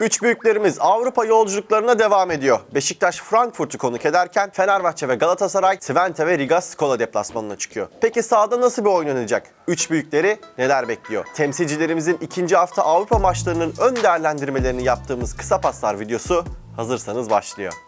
Üç büyüklerimiz Avrupa yolculuklarına devam ediyor. Beşiktaş Frankfurt'u konuk ederken Fenerbahçe ve Galatasaray Twente ve Riga Skola deplasmanına çıkıyor. Peki sahada nasıl bir oynanacak? Üç büyükleri neler bekliyor? Temsilcilerimizin ikinci hafta Avrupa maçlarının ön değerlendirmelerini yaptığımız kısa paslar videosu hazırsanız başlıyor.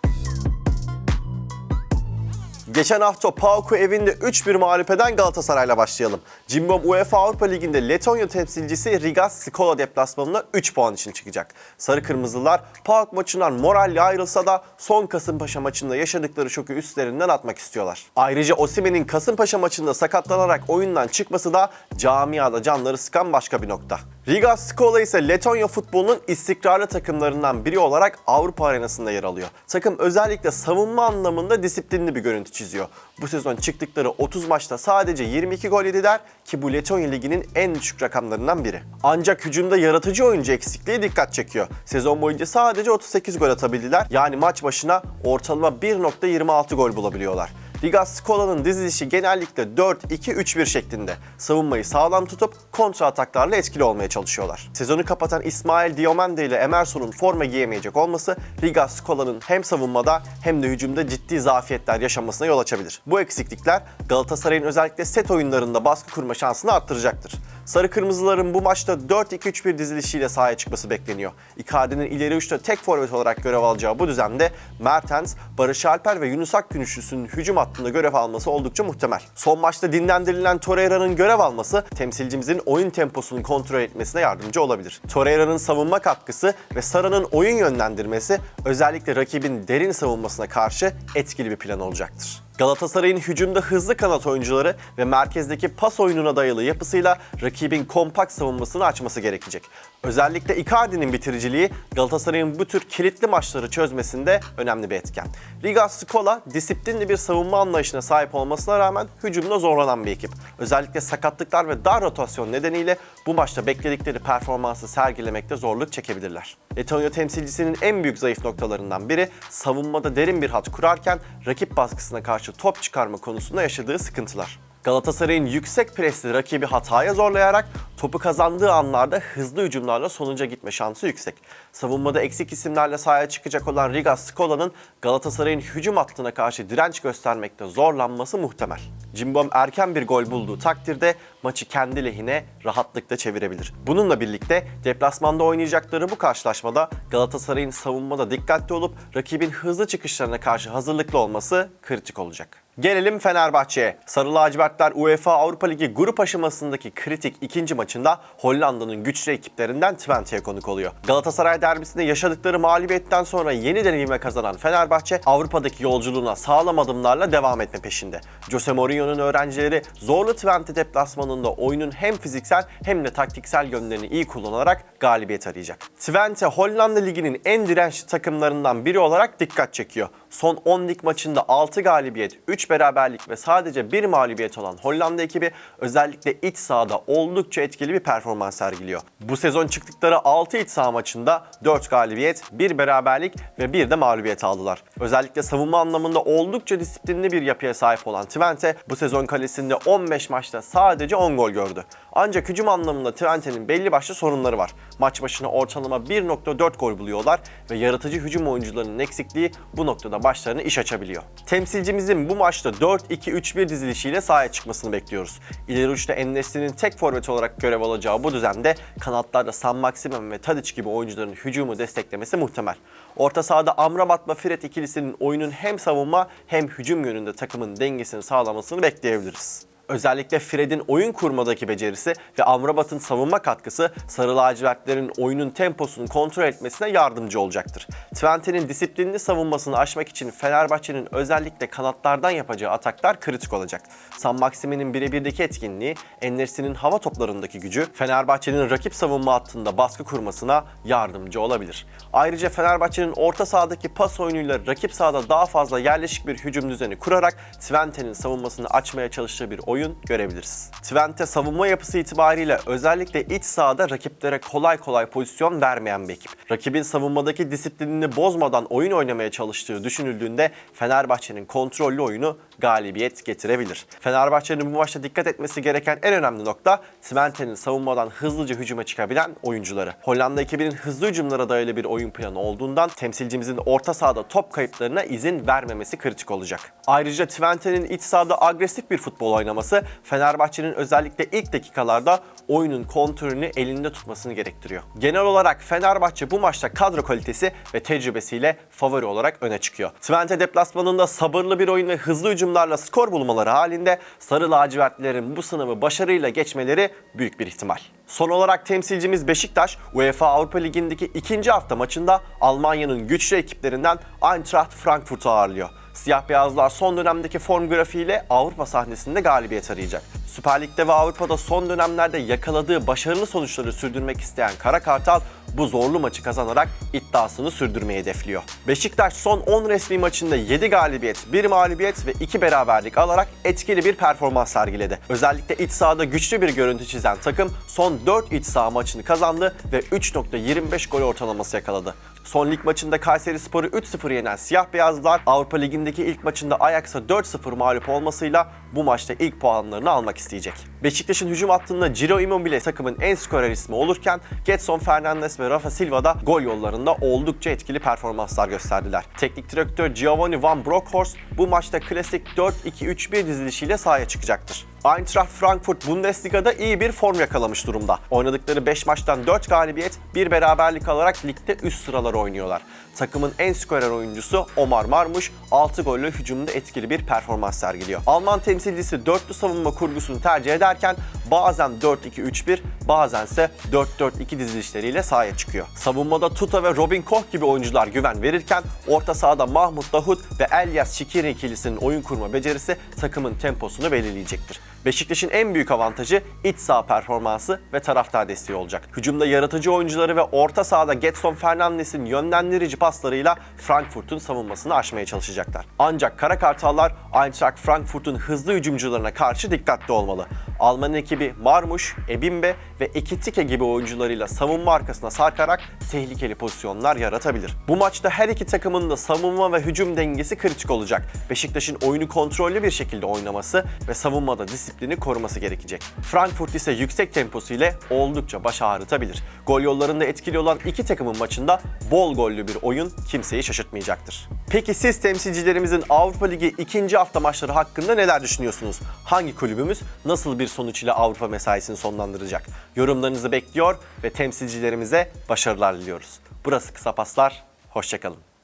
Geçen hafta PAOK'u evinde 3-1 mağlup eden Galatasaray'la başlayalım. Cimbom UEFA Avrupa Ligi'nde Letonya temsilcisi Riga Skola deplasmanına 3 puan için çıkacak. Sarı Kırmızılar PAOK maçından moralle ayrılsa da son Kasımpaşa maçında yaşadıkları şoku üstlerinden atmak istiyorlar. Ayrıca Osimhen'in Kasımpaşa maçında sakatlanarak oyundan çıkması da camiada canları sıkan başka bir nokta. Riga Skola ise Letonya futbolunun istikrarlı takımlarından biri olarak Avrupa arenasında yer alıyor. Takım özellikle savunma anlamında disiplinli bir görüntü çiziyor. Bu sezon çıktıkları 30 maçta sadece 22 gol yediler ki bu Letonya Ligi'nin en düşük rakamlarından biri. Ancak hücumda yaratıcı oyuncu eksikliği dikkat çekiyor. Sezon boyunca sadece 38 gol atabildiler. Yani maç başına ortalama 1.26 gol bulabiliyorlar. Riga Skola'nın dizilişi genellikle 4-2-3-1 şeklinde. Savunmayı sağlam tutup kontra ataklarla etkili olmaya çalışıyorlar. Sezonu kapatan İsmail Diomande ile Emerson'un forma giyemeyecek olması Riga Skola'nın hem savunmada hem de hücumda ciddi zafiyetler yaşamasına yol açabilir. Bu eksiklikler Galatasaray'ın özellikle set oyunlarında baskı kurma şansını arttıracaktır. Sarı Kırmızıların bu maçta 4-2-3-1 dizilişiyle sahaya çıkması bekleniyor. Icardi'nin ileri uçta tek forvet olarak görev alacağı bu düzende Mertens, Barış Alper ve Yunus Akgün üçlüsünün hücum hattında görev alması oldukça muhtemel. Son maçta dinlendirilen Torreira'nın görev alması temsilcimizin oyun temposunu kontrol etmesine yardımcı olabilir. Torreira'nın savunma katkısı ve Sara'nın oyun yönlendirmesi özellikle rakibin derin savunmasına karşı etkili bir plan olacaktır. Galatasaray'ın hücumda hızlı kanat oyuncuları ve merkezdeki pas oyununa dayalı yapısıyla rakibin kompakt savunmasını açması gerekecek. Özellikle Icardi'nin bitiriciliği Galatasaray'ın bu tür kilitli maçları çözmesinde önemli bir etken. Riga Skola disiplinli bir savunma anlayışına sahip olmasına rağmen hücumda zorlanan bir ekip. Özellikle sakatlıklar ve dar rotasyon nedeniyle bu maçta bekledikleri performansı sergilemekte zorluk çekebilirler. Letonya temsilcisinin en büyük zayıf noktalarından biri savunmada derin bir hat kurarken rakip baskısına karşı top çıkarma konusunda yaşadığı sıkıntılar. Galatasaray'ın yüksek presli rakibi hataya zorlayarak topu kazandığı anlarda hızlı hücumlarla sonuca gitme şansı yüksek. Savunmada eksik isimlerle sahaya çıkacak olan Riga Skola'nın Galatasaray'ın hücum hattına karşı direnç göstermekte zorlanması muhtemel. Cimbom erken bir gol bulduğu takdirde maçı kendi lehine rahatlıkla çevirebilir. Bununla birlikte deplasmanda oynayacakları bu karşılaşmada Galatasaray'ın savunmada dikkatli olup rakibin hızlı çıkışlarına karşı hazırlıklı olması kritik olacak. Gelelim Fenerbahçe'ye. Sarı lacivertler UEFA Avrupa Ligi grup aşamasındaki kritik ikinci maçında Hollanda'nın güçlü ekiplerinden Twente'ye konuk oluyor. Galatasaray derbisinde yaşadıkları mağlubiyetten sonra yeniden ivme kazanan Fenerbahçe Avrupa'daki yolculuğuna sağlam adımlarla devam etme peşinde. Jose Mourinho'nun öğrencileri zorlu Twente deplasmanında oyunun hem fiziksel hem de taktiksel yönlerini iyi kullanarak galibiyet arayacak. Twente Hollanda Ligi'nin en dirençli takımlarından biri olarak dikkat çekiyor. Son 10 lig maçında 6 galibiyet, 3 beraberlik ve sadece 1 mağlubiyet olan Hollanda ekibi özellikle iç sahada oldukça etkili bir performans sergiliyor. Bu sezon çıktıkları 6 iç saha maçında 4 galibiyet, 1 beraberlik ve 1 de mağlubiyet aldılar. Özellikle savunma anlamında oldukça disiplinli bir yapıya sahip olan Twente bu sezon kalesinde 15 maçta sadece 10 gol gördü. Ancak hücum anlamında Twente'nin belli başlı sorunları var. Maç başına ortalama 1.4 gol buluyorlar ve yaratıcı hücum oyuncularının eksikliği bu noktada başlarına iş açabiliyor. Temsilcimizin bu maçta 4-2-3-1 dizilişiyle sahaya çıkmasını bekliyoruz. İleri uçta Ennesli'nin tek forvet olarak görev alacağı bu düzende kanatlarda San Maximum ve Tadic gibi oyuncuların hücumu desteklemesi muhtemel. Orta sahada Amrabat'la Fred ikilisinin oyunun hem savunma hem hücum yönünde takımın dengesini sağlamasını bekleyebiliriz. Özellikle Fred'in oyun kurmadaki becerisi ve Amrabat'ın savunma katkısı Sarı lacivertlerin oyunun temposunu kontrol etmesine yardımcı olacaktır. Twente'nin disiplinli savunmasını aşmak için Fenerbahçe'nin özellikle kanatlardan yapacağı ataklar kritik olacak. San Maximin'in birebirdeki etkinliği, Ennesri'nin hava toplarındaki gücü Fenerbahçe'nin rakip savunma hattında baskı kurmasına yardımcı olabilir. Ayrıca Fenerbahçe'nin orta sahadaki pas oyunuyla rakip sahada daha fazla yerleşik bir hücum düzeni kurarak Twente'nin savunmasını açmaya çalıştığı bir oyun oyun görebiliriz. Twente savunma yapısı itibariyle özellikle iç sahada rakiplere kolay kolay pozisyon vermeyen bir ekip. Rakibin savunmadaki disiplinini bozmadan oyun oynamaya çalıştığı düşünüldüğünde Fenerbahçe'nin kontrollü oyunu galibiyet getirebilir. Fenerbahçe'nin bu maçta dikkat etmesi gereken en önemli nokta Twente'nin savunmadan hızlıca hücuma çıkabilen oyuncuları. Hollanda ekibinin hızlı hücumlara dayalı bir oyun planı olduğundan temsilcimizin orta sahada top kayıplarına izin vermemesi kritik olacak. Ayrıca Twente'nin iç sahada agresif bir futbol oynaması Fenerbahçe'nin özellikle ilk dakikalarda oyunun kontrolünü elinde tutmasını gerektiriyor. Genel olarak Fenerbahçe bu maçta kadro kalitesi ve tecrübesiyle favori olarak öne çıkıyor. Twente deplasmanında sabırlı bir oyun ve hızlı hücumlarla skor bulmaları halinde Sarı lacivertlilerin bu sınavı başarıyla geçmeleri büyük bir ihtimal. Son olarak temsilcimiz Beşiktaş, UEFA Avrupa Ligi'ndeki ikinci hafta maçında Almanya'nın güçlü ekiplerinden Eintracht Frankfurt'u ağırlıyor. Siyah beyazlar son dönemdeki form grafiğiyle Avrupa sahnesinde galibiyet arayacak. Süper Lig'de ve Avrupa'da son dönemlerde yakaladığı başarılı sonuçları sürdürmek isteyen Kara Kartal bu zorlu maçı kazanarak iddiasını sürdürmeyi hedefliyor. Beşiktaş son 10 resmi maçında 7 galibiyet, 1 mağlubiyet ve 2 beraberlik alarak etkili bir performans sergiledi. Özellikle iç sahada güçlü bir görüntü çizen takım son 4 iç saha maçını kazandı ve 3.25 gol ortalaması yakaladı. Son lig maçında Kayseri Spor'u 3-0 yenen siyah beyazlar Avrupa Ligi'ndeki ilk maçında Ajax'a 4-0 mağlup olmasıyla bu maçta ilk puanlarını almak isteyecek. Beşiktaş'ın hücum hattında Ciro Immobile takımın en skorer ismi olurken Getson Fernandes ve Rafa Silva da gol yollarında oldukça etkili performanslar gösterdiler. Teknik direktör Giovanni Van Bronckhorst bu maçta klasik 4-2-3-1 dizilişiyle sahaya çıkacaktır. Eintracht Frankfurt Bundesliga'da iyi bir form yakalamış durumda. Oynadıkları 5 maçtan 4 galibiyet, 1 beraberlik alarak ligde üst sıraları oynuyorlar. Takımın en skorer oyuncusu Omar Marmuş 6 golle hücumda etkili bir performans sergiliyor. Alman temsilcisi dörtlü savunma kurgusunu tercih ederken bazen 4-2-3-1 bazense 4-4-2 dizilişleriyle sahaya çıkıyor. Savunmada Tuta ve Robin Koch gibi oyuncular güven verirken orta sahada Mahmut Dahut ve Elias Şikiri ikilisinin oyun kurma becerisi takımın temposunu belirleyecektir. Beşiktaş'ın en büyük avantajı iç saha performansı ve taraftar desteği olacak. Hücumda yaratıcı oyuncuları ve orta sahada Getson Fernandes'in yönlendirici paslarıyla Frankfurt'un savunmasını aşmaya çalışacaklar. Ancak Kara Kartallar Eintracht Frankfurt'un hızlı hücumcularına karşı dikkatli olmalı. Alman ekibi Marmuş, Ebimbe ve Ekitike gibi oyuncularıyla savunma arkasına sarkarak tehlikeli pozisyonlar yaratabilir. Bu maçta her iki takımın da savunma ve hücum dengesi kritik olacak. Beşiktaş'ın oyunu kontrollü bir şekilde oynaması ve savunmada disiplini koruması gerekecek. Frankfurt ise yüksek temposu ile oldukça baş ağrıtabilir. Gol yollarında etkili olan iki takımın maçında bol gollü bir oyun kimseyi şaşırtmayacaktır. Peki siz temsilcilerimizin Avrupa Ligi ikinci hafta maçları hakkında neler düşünüyorsunuz? Hangi kulübümüz nasıl bir sonuç ile Avrupa mesaisini sonlandıracak? Yorumlarınızı bekliyor ve temsilcilerimize başarılar diliyoruz. Burası Kısa Paslar, hoşçakalın.